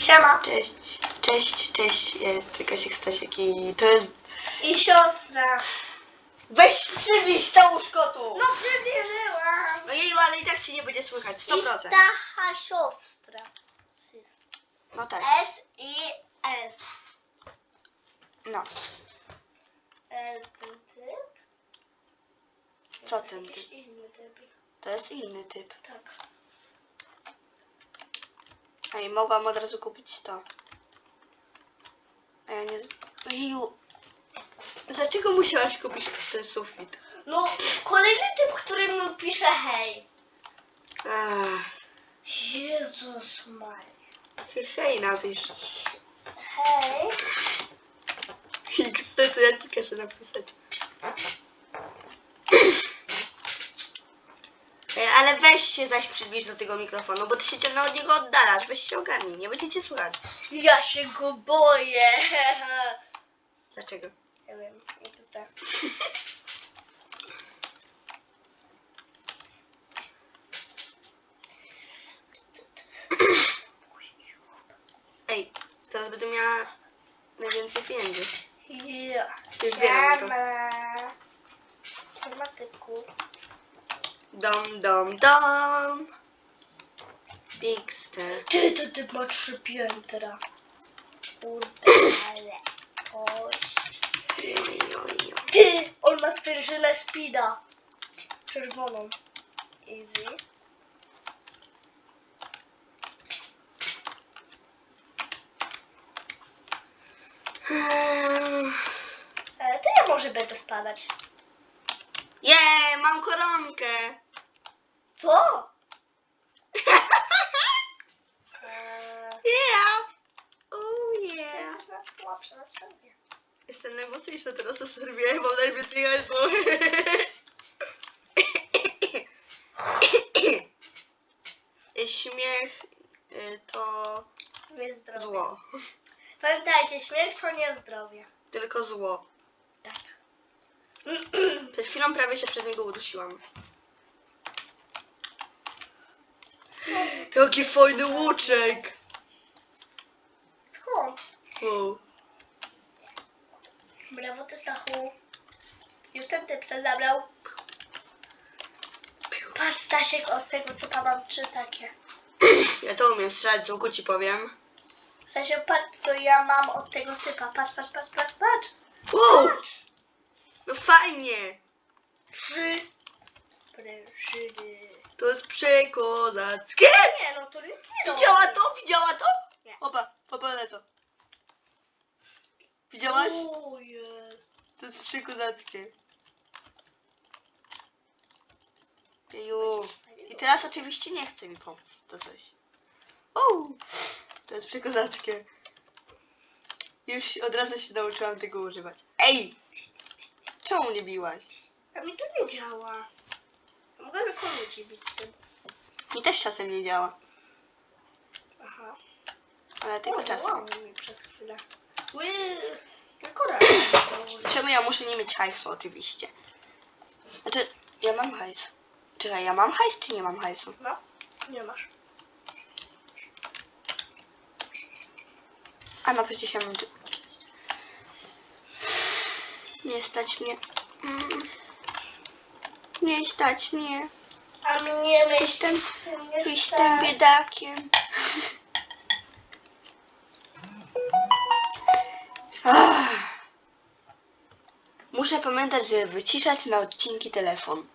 Siema. Cześć, cześć, cześć, ja jest Kasiek Stasiek i to jest... I siostra. Weź przybliż to łóżko tu! No przybierzyłam. No jej, ale i tak ci nie będzie słychać, I 100%. Stacha siostra. No tak, S i S. no. Ten typ? Co ten Jakiś typ? inny typ. To jest inny typ. Tak. Ej, mogłam od razu kupić to. A ja nie... Ojeju. Dlaczego musiałaś kupić ten sufit? No, kolejny typ, który mi pisze hej. Ach, Jezus Maria. hej, hej, napisz. Hej. XT, to ja ci każę napisać. Ej, ale weź się zaś przybliż do tego mikrofonu, bo ty się ciągle od niego oddalasz. Weź się ogarnij, nie będziecie słuchać. Ja się go boję. Dlaczego? Nie wiem, nie pyta. Ej, teraz będę miała najwięcej pieniędzy. Ja. Już zbieram to. Siema. Siema tyku. Dom, dom, dom. XT. Ty, to ty ma trzy piętra. Kurde, ale. Jojo. Ty, on ma sprężynę speeda. Czerwoną. Easy. Ale to ja może będę spadać. Je, mam koronkę. Co? Eee, Yeah. Oh yeah. Jesteś na słabsza na sobie. Jestem najmocniejsza teraz na serwie, mam najwięcej. Śmiech y, to Jest zdrowie. zło. Pamiętajcie, śmierć to nie zdrowie. Tylko zło. Przed chwilą prawie się przez niego udusiłam. Jaki fajny łuczek! Skąd? Wow. Brawo ty Stachu. Już ten typ se zabrał. Patrz Stasiek od tego typa mam trzy takie. Ja to umiem strzelać z łuku, ci powiem. Stasiek patrz co ja mam od tego typa. Patrz, patrz, patrz, patrz, patrz. Wow! Patrz. No fajnie! Trzy sprężyny. To jest przekozackie! Nie no, to jest nie Widziała to? Widziała to? Nie. Opa, popalę to. Widziałaś? Ojej. To jest przekozackie. Jeju. I teraz oczywiście nie chce mi pomóc. To coś. O, to jest przekozackie. Już od razu się nauczyłam tego używać. Ej! Czemu nie biłaś? A mi to nie działa. Mogę tylko ludzi bić tym. Mi też czasem nie działa. Aha. Ale tylko czasem. Wow, mi przez chwilę. Ły, tylko raz. Czemu ja muszę nie mieć hajsu oczywiście? Znaczy, ja mam hajs. Czekaj, ja mam hajs czy nie mam hajsu? No, nie masz. A no przecież ja mam. Nie stać mnie. Mm. Nie stać mnie. A mnie Jestem, nie jestem biedakiem. Ach. Muszę pamiętać, żeby wyciszać na odcinki telefon.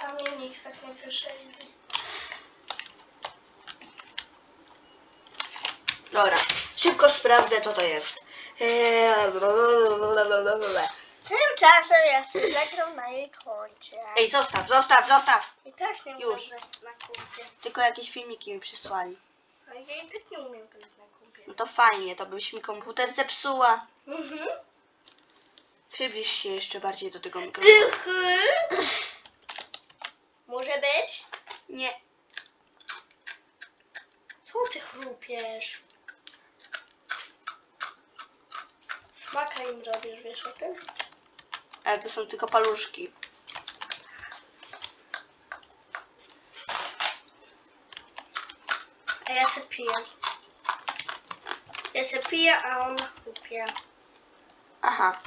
A mnie nikt tak nie wyszedł. Dobra, szybko sprawdzę co to jest. Tymczasem ja sobie zagram na jej koncie. Ej, zostaw, zostaw, zostaw! I tak nie umiem Już. grać na kompie. Tylko jakieś filmiki mi przysłali. A ja i tak nie umiem grać na kompie. No to fajnie, to byś mi komputer zepsuła. Mhm. Przybliż się jeszcze bardziej do tego mikrofonu. Dychy. Może być? Nie. Co ty chrupiesz? Smaka im robisz, wiesz o tym? Ale to są tylko paluszki. A ja se piję. Ja se piję, a on chłopie. Aha.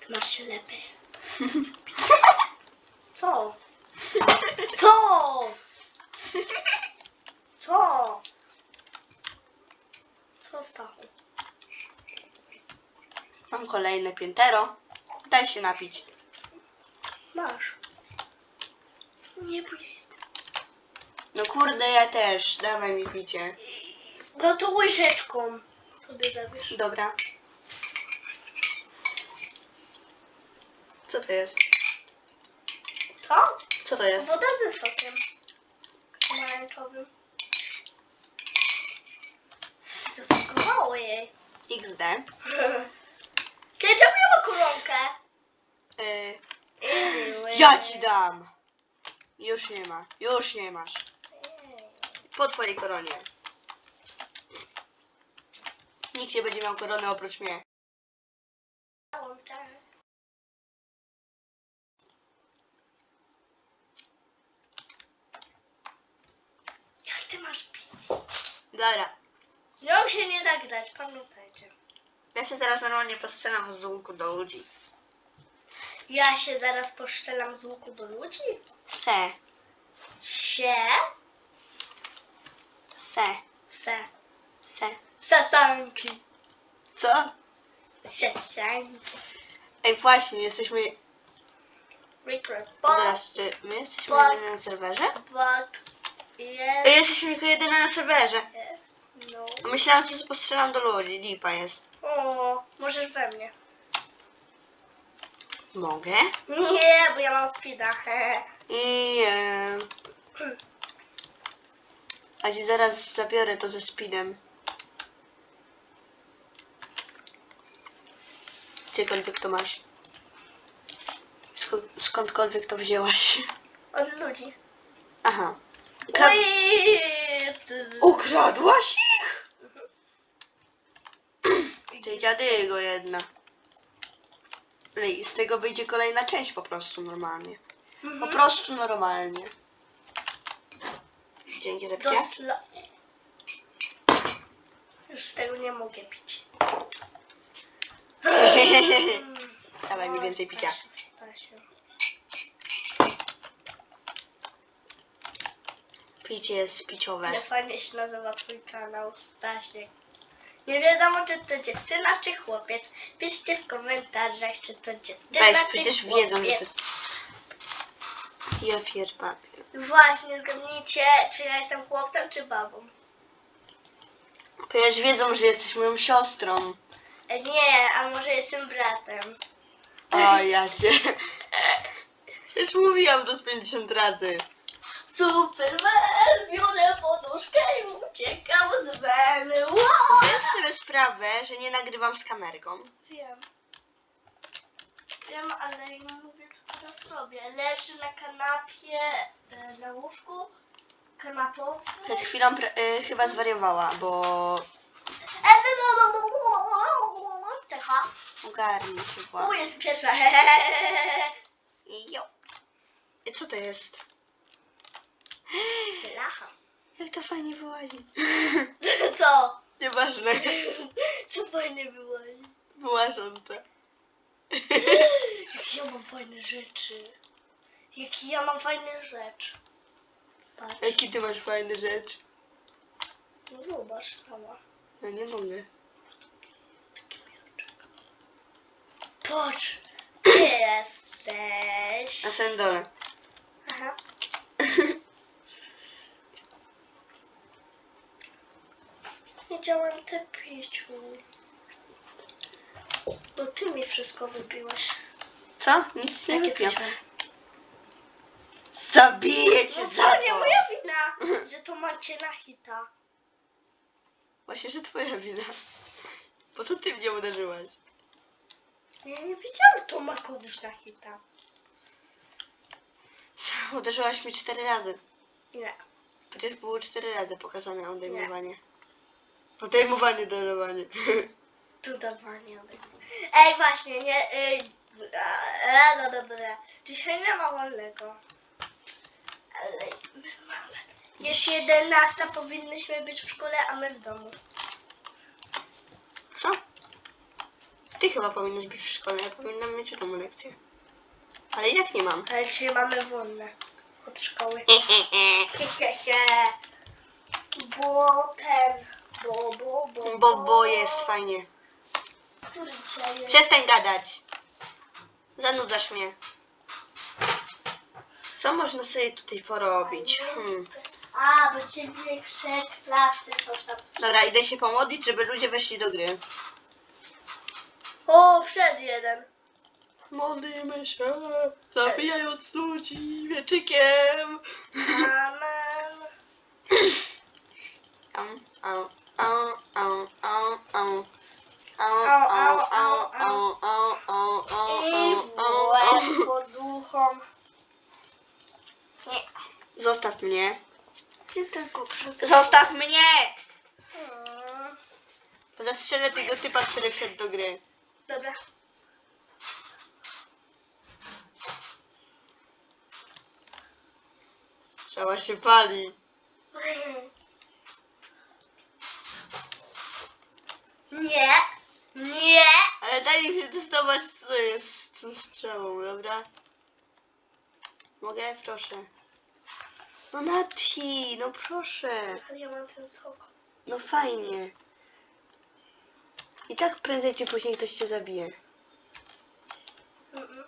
Ty masz się lepiej. Co? Co? Co Stachu? Mam kolejne piętero. Daj się napić. Masz. Nie pójdę. No kurde, ja też. Dawaj mi picie. No to łyżeczką sobie zabierz. Dobra. Co to jest? To? Co to jest? Woda ze sokiem. Pomarańczowym. To smakowało jej. XD. Ja ma koronkę? Yy, Eee, ja ci dam. Już nie ma. Już nie masz. Po twojej koronie. Nikt nie będzie miał korony oprócz mnie. Jak ty masz pić? Dobra. Nią się nie da grać, pamiętajcie. Ja się zaraz normalnie postrzelam z łuku do ludzi. Ja się zaraz poszczelam z łuku do ludzi? Se. Sie? Se. Se. Se. Sasanki. Co? Sasanki. Ej, właśnie, jesteśmy... Regret. Teraz, czy my jesteśmy Bo- jedyni na serwerze? Ej, yes, jesteśmy tylko jedyne na serwerze. yes, no. Myślałam, że się postrzelam do ludzi. Lipa jest. O, możesz we mnie. Mogę? Nie, bo ja mam speeda. he. I... E... A ci zaraz zabiorę to ze speedem. Gdziekolwiek to masz. Skąd, skądkolwiek to wzięłaś. Od ludzi. Aha. Ukradłaś Ty dziadygo jedna. Ej, z tego wyjdzie kolejna część po prostu normalnie. Po Mhm. prostu normalnie. Dzięki za picie. Dosla... Już z tego nie mogę pić. Dawaj mi Oj, więcej picia. Stasiu, Stasiu. Picie jest piciowe. Nie fajnie się nazywa twój kanał, Stasiek. Nie wiadomo, czy to dziewczyna, czy chłopiec. Piszcie w komentarzach, czy to dziewczyna, Weź, czy przecież chłopiec. wiedzą, że to... Ja pier papier. Właśnie, zgadnijcie, czy ja jestem chłopcem, czy babą. Przecież wiedzą, że jesteś moją siostrą. E, Nie, a może jestem bratem. O, ja cię. Już mówiłam to z 50 razy. Superman, biorę poduszkę i uciekam z weny. Wow! Zdajesz sobie sprawę, że nie nagrywam z kamerką. Wiem. Wiem, ale nie mówię, co teraz robię. Leży na kanapie, e, na łóżku, kanapowy. Przed chwilą pra- y, chyba zwariowała, bo E, no, no, no, no, no, Taka. ogarnij się była. U, jest pierwsza. I jo. I co to jest? Lacha. Jak to fajnie wyłazi. Co? Nieważne. Co fajnie było. Wyłażą to. Jakie ja mam fajne rzeczy. Jakie ja mam fajne rzeczy. Patrz. Jaki ty masz fajny rzecz? No zobacz sama. No nie mogę. Patrz. Gdzie jesteś? Na samym dole. Aha. Wiedziałem te piciu. No ty mi wszystko wypiłeś. Co? Nic nie Takie wypiłam. coś mam. Zabiję cię No za to nie to! moja wina, że to macie na hita. Właśnie, że twoja wina. Bo to ty mnie uderzyłaś. Ja nie wiedziałam, że to ma kogoś na hita. Uderzyłaś mi cztery razy. Nie. Przecież było cztery razy pokazane odejmowanie. Odejmowanie, darowanie. Tu dawanie ode mnie. Ej, właśnie, nie. Ej, a, no dobra. Dzisiaj nie ma wolnego. Ale my mamy. Jest 11, powinnyśmy być w szkole, a my w domu. Co? Ty chyba powinnaś być w szkole, ja powinnam mieć w domu lekcję. Ale i tak nie mam. Ale dzisiaj mamy wolne od szkoły. Hehehe. Bo ten. Bo, bo, bo. Bo, bo jest fajnie. Który dzisiaj jest? Przestań gadać. Zanudzasz mnie. Co można sobie tutaj porobić? Hmm. A, bo ciebie wszech klasy, coś tam. Dobra, idę się pomodlić, żeby ludzie weszli do gry. O, wszedł jeden. Modlimy się, zabijając ludzi wieczykiem. Amen. I au, w au, łeb au. pod duchom. Nie. Zostaw mnie. Ty tylko przed... Zostaw mnie! Hmm. Bo Zastrzelę tego typa, który wszedł do gry. Dobra. Strzała się pali. Nie. Nie. Ale daj mi przetestować, co jest z tą strzałą, dobra? Mogę? Proszę. No Nati, no proszę. Ale ja mam ten skok. No fajnie. I tak prędzej czy później ktoś cię zabije. Mm-mm.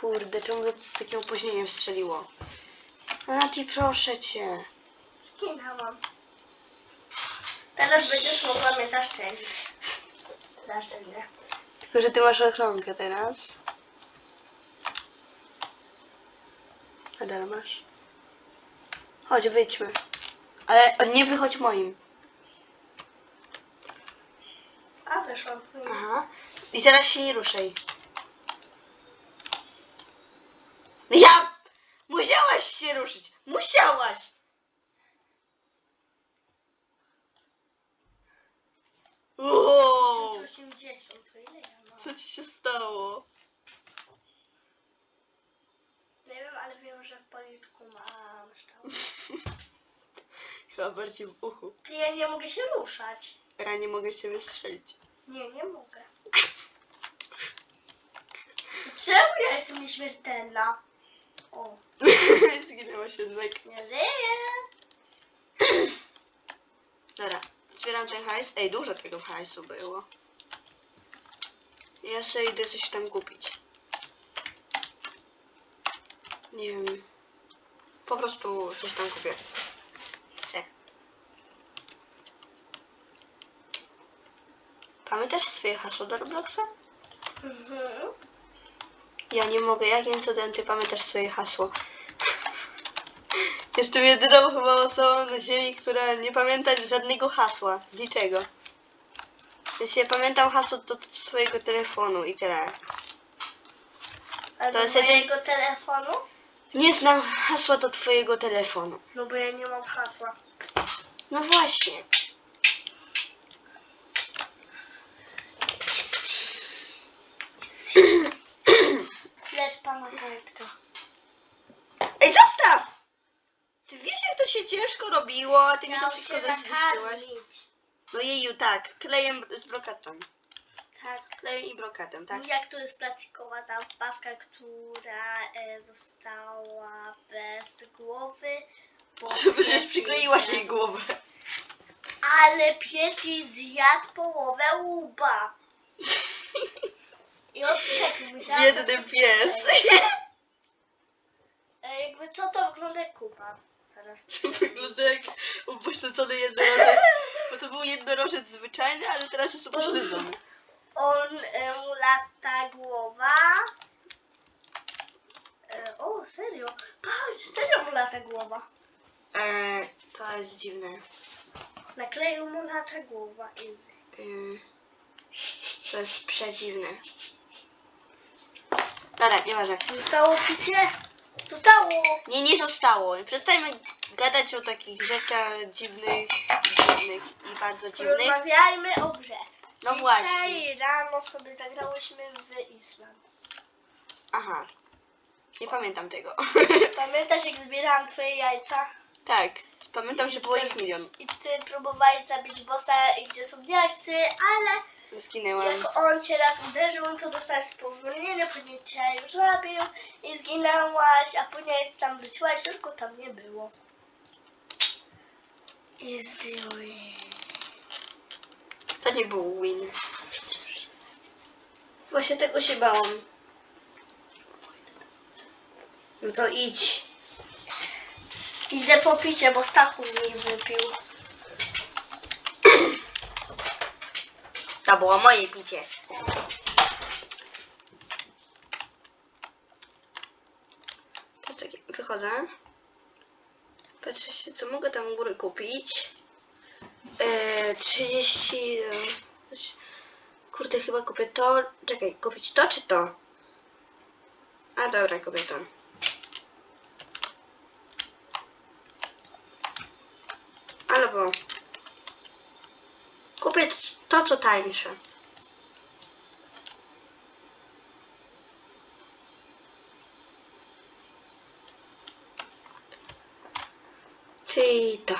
Kurde, czemu to z takim opóźnieniem strzeliło? No Nati, proszę cię. Skinęłam. Teraz będziesz mogła mnie zaszczelić. Zaszczelę. Tylko, że ty masz ochronkę teraz. Nadal masz. Chodź, wyjdźmy. Ale nie wychodź moim. A, wyszłam. Aha. I teraz się nie ruszaj. Ja! Musiałaś się ruszyć! Musiałaś! Wow! 80, to ile ja mam? Co ci się stało? Nie wiem, ale wiem, że w policzku mam ształ. Chyba bardziej w uchu. Ty, ja nie mogę się ruszać. Ja nie mogę cię wystrzelić. Nie, nie mogę. Czemu ja jestem nieśmiertelna? O, Zginęła się z nie żyję. Dobra, zbieram ten hajs. Ej, dużo tego hajsu było. Ja sobie idę coś tam kupić. Nie wiem. Po prostu coś tam kupię. Se. Pamiętasz swoje hasło do Robloxa? Mhm. Ja nie mogę. Jakim cudem ty pamiętasz swoje hasło? Jestem jedyną chyba osobą na ziemi, która nie pamięta żadnego hasła. Z niczego. Ja się pamiętam hasło do swojego telefonu i tyle. A To do jest mojego telefonu? Nie znam hasła do twojego telefonu. No bo ja nie mam hasła. No właśnie. Lecz pana Kajtka. Ej, zostaw! Ty wiesz jak to się ciężko robiło, a ty mi to wszystko się zniszczyłaś. No jeju, tak. Klejem z brokatą. Tak. Klejem i brokatem, tak? Jak tu jest plastikowa zabawka, która e, została bez głowy. bo Żeby żeś pies przykleiłaś jej jej głowę. Ale pies jej zjadł połowę łuba. I odczekł, musiałam... Biedny pies. E, jakby co to wygląda jak kupa. Teraz. To wygląda jak upośledzony jednorożec. Bo to był jednorożec zwyczajny, ale teraz jest upośledzony. On e, mu lata głowa. E, o, serio? Patrz, serio mu lata głowa. Eee, to jest dziwne. Nakleił mu lata głowa. Easy. Eee, to jest przedziwne. Dobra, nieważne. Zostało picie? Zostało! Nie, nie zostało. Przestańmy gadać o takich rzeczach dziwnych, dziwnych i bardzo dziwnych. Rozmawiajmy o grze. No właśnie. Dzisiaj rano sobie zagrałyśmy w Island. Aha. Nie pamiętam tego. Pamiętasz jak zbierałam twoje jajca? Tak, pamiętam, że było ich milion. I ty próbowałeś zabić bossa, gdzie są diaksy, ale Zginęłam. jak on cię raz uderzył, to dostałeś spowolnienie, później cię już zabił i zginęłaś, a później jak tam wróciłaś, tylko tam nie było. Easy win. To nie był win. Właśnie tego się bałam. No to idź. Idę po picie, bo Stachu mi wypił. To było moje picie. Wychodzę. Patrzę co mogę tam u góry kupić. 30... e, coś- Kurde, chyba kupię to. Czekaj, kupić to czy to? A dobra, kupię to. Albo kupię to, co tańsze. Czyli to.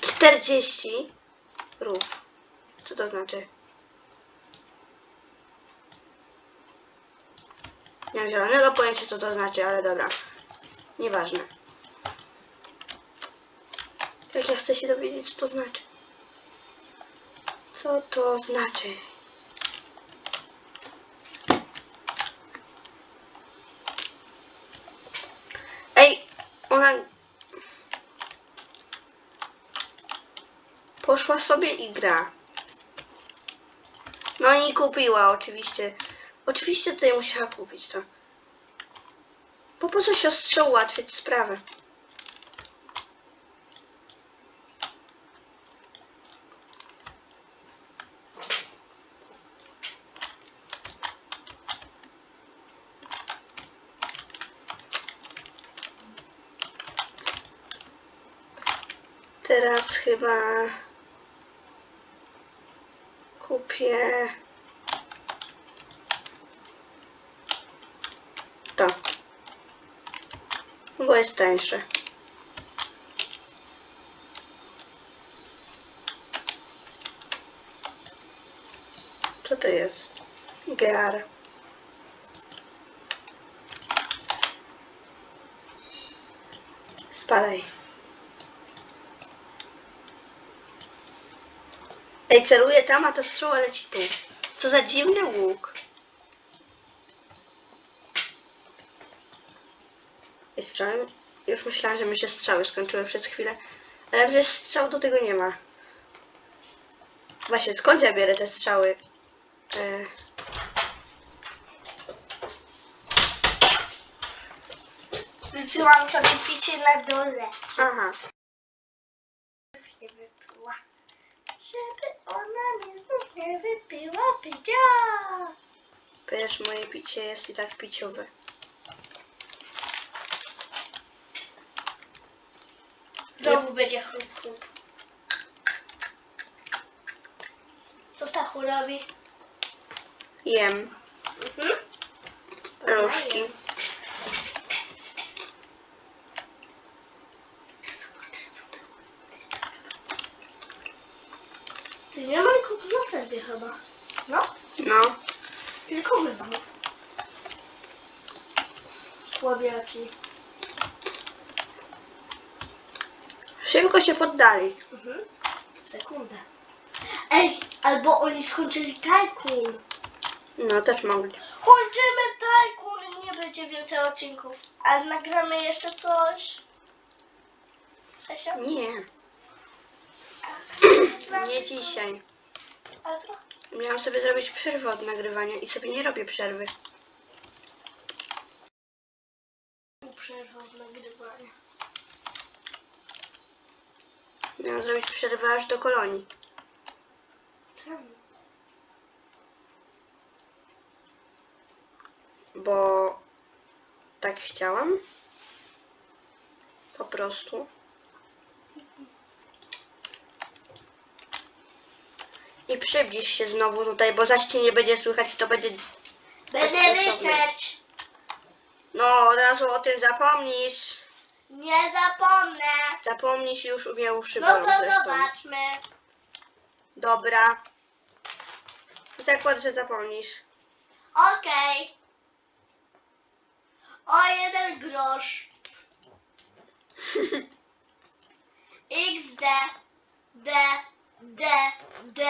40 rów. Co to znaczy? Nie mam zielonego pojęcia co to znaczy, ale dobra. Nieważne. Jak ja chcę się dowiedzieć co to znaczy. Co to znaczy? Ej, ona poszła sobie i gra. No i kupiła oczywiście. Oczywiście tutaj musiała kupić to. Bo po co siostrze ułatwiać sprawę? Teraz chyba kupię to. Bo jest tańsze. Co to jest? GR. Spadaj. Ej, celuję tam, a ta strzała leci tu. Co za dziwny łuk. Ej, strzały? Już myślałam, że mi się strzały skończyły przez chwilę. Ale przecież strzał do tego nie ma. Właśnie, skąd ja biorę te strzały? E, Wypiłam sobie picie na dole. aha. Nie wypiła. Żeby ona mnie znów nie wypiła picia. Wiesz, moje picie jest i tak piciowe. Znowu będzie chrup chrup. Co Stachu robi? Jem Mhm. różki. Ty nie ma nikogo na serwie chyba. No, No, tylko my znów. Szybko się poddali. Mhm. W sekundę. Ej, albo oni skończyli tajkun. No, też mogli. Kończymy tajkun, nie będzie więcej odcinków. Ale nagramy jeszcze coś. Sesia? Nie, nie dzisiaj. Miałam sobie zrobić przerwę od nagrywania i sobie nie robię przerwy. Miałam zrobić przerwę aż do kolonii. Czemu? Bo tak chciałam. Po prostu. I przybliż się znowu tutaj, bo zaś cię nie będzie słychać, to będzie... Będę ryczeć. No, od razu o tym zapomnisz. Nie zapomnę. Zapomnisz już umiał No to zresztą. zobaczmy. Dobra. Zakład, że zapomnisz. Okej. O jeden grosz. XD. D. D. D.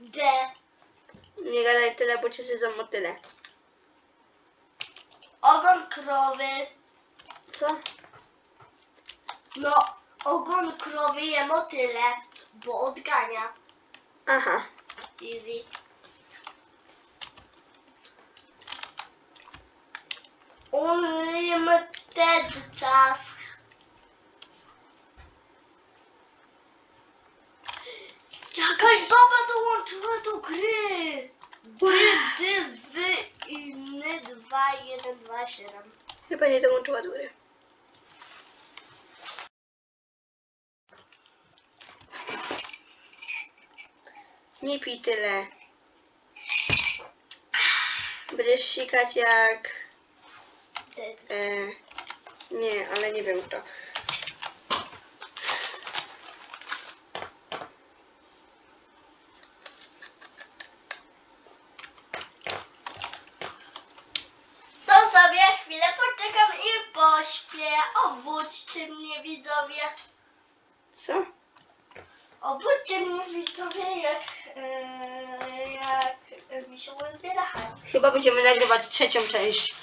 D. Nie gadaj tyle, bo cię zjedzą motyle. Ogon krowy. Co? No, ogon krowy je motyle, bo odgania. Aha. Easy. Unlimited task. Jakaś baba dołączyła do gry. Dy, dy, inny 2, 1, 2, 7. Chyba nie dołączyła do gry. Nie pij tyle. Będziesz sikać jak... E, nie, ale nie wiem kto. To sobie chwilę poczekam i pośpię. Obudźcie mnie widzowie. Mnie widzowie, jak, e, jak mi się uzbiera hajs. Chyba będziemy nagrywać trzecią część.